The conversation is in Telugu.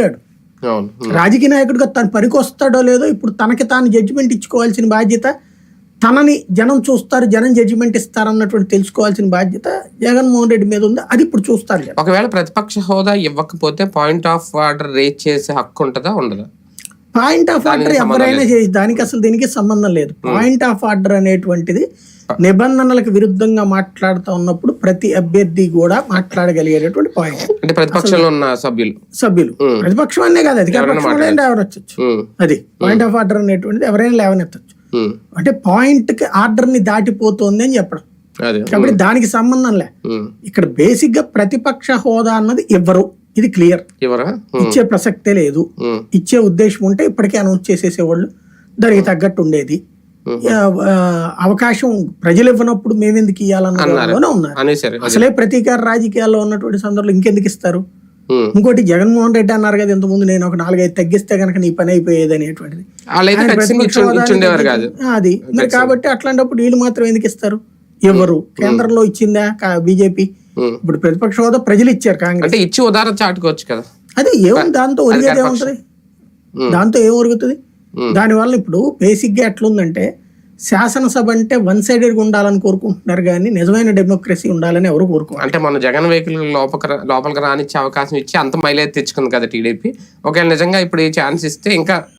లేడు. రాజకీయ నాయకుడిగా తను పనికొస్తాడో లేదో ఇప్పుడు తనకి తాను జడ్జిమెంట్ ఇచ్చుకోవాల్సిన బాధ్యత తనని జనం చూస్తారు జనం జడ్జిమెంట్ ఇస్తారు అన్నటువంటి తెలుసుకోవాల్సిన బాధ్యత జగన్మోహన్ రెడ్డి మీద ఉంది. అది ఇప్పుడు చూస్తారు. ఒకవేళ ప్రతిపక్ష హోదా ఇవ్వకపోతే పాయింట్ ఆఫ్ ఆర్డర్ రేజ్ చేసే హక్కు ఉంటుందా? ఉండదా? పాయింట్ ఆఫ్ ఆర్డర్ ఎవరైనా చేసి దానికి అసలు దీనికి సంబంధం లేదు. పాయింట్ ఆఫ్ ఆర్డర్ అనేటువంటిది నిబంధనలకు విరుద్ధంగా మాట్లాడుతూ ఉన్నప్పుడు ప్రతి అభ్యర్థి కూడా మాట్లాడగలిగేటటువంటి పాయింట్ అంటే ప్రతిపక్షంలో ఉన్న సభ్యులు. సభ్యులు. ఉమ్. ప్రతిపక్షం అనే కాదు అధికార వాళ్ళైనా లేవనొచ్చు ఉమ్, అది పాయింట్ ఆఫ్ ఆర్డర్ అనేటువంటిది ఎవరైనా లేవనెత్తచ్చు. ఉమ్, అంటే పాయింట్కి ఆర్డర్ని దాటిపోతుంది అని చెప్పడం. అదే. కాబట్టి దానికి సంబంధం లే. ఇక్కడ బేసిక్గా ప్రతిపక్ష హోదా అన్నది ఇవ్వరు ఇది క్లియర్. ఇచ్చే ప్రసక్తే లేదు. ఇచ్చే ఉద్దేశం ఉంటే ఇప్పటికే అనౌన్స్ చేసేసేవాళ్ళు. దానికి తగ్గట్టు ఉండేది. అవకాశం ప్రజలు ఇవ్వనప్పుడు మేమెందుకు ఇవ్వాలన్న దానిలోనే ఉన్నారు. అసలే ప్రతీకార రాజకీయాల్లో ఉన్నటువంటి సందర్భంలో ఇంకెందుకు ఇస్తారు. ఇంకోటి జగన్మోహన్ రెడ్డి అన్నారు కదా ఇంతకుముందు నేను ఒక నాలుగైదు తగ్గిస్తే కనుక నీ పని అయిపోయేది అనేటువంటిది. అది. మరి కాబట్టి అట్లాంటప్పుడు వీళ్ళు మాత్రం ఎందుకు ఇస్తారు? ఎవరు? కేంద్రంలో ఇచ్చిందా? బీజేపీ. ఇప్పుడు ప్రతిపక్ష హోదా ప్రజలు ఇచ్చారు కాంగ్రెస్. అంటే ఇచ్చి ఉదాహరణ చాటుకోవచ్చు కదా. అదే ఏముంది దాంతో ఒరిగేది ఏముంటది? ఉమ్. దాంతో ఏం ఒరుగుతుంది? ఉమ్. దానివల్ల ఇప్పుడు బేసిక్గా ఎట్లుందంటే శాసనసభ అంటే వన్ సైడెడ్గా ఉండాలని కోరుకుంటున్నారు కానీ నిజమైన డెమోక్రసీ ఉండాలని ఎవరు కోరుకోవాలి అంటే మన జగన్ వెహికల్ లోపల లోపలికి రానిచ్చే అవకాశం ఇచ్చి అంత మైలేజ్ తెచ్చుకుంది కదా టీడీపీ. ఒకవేళ నిజంగా ఇప్పుడు ఈ ఛాన్స్ ఇస్తే ఇంకా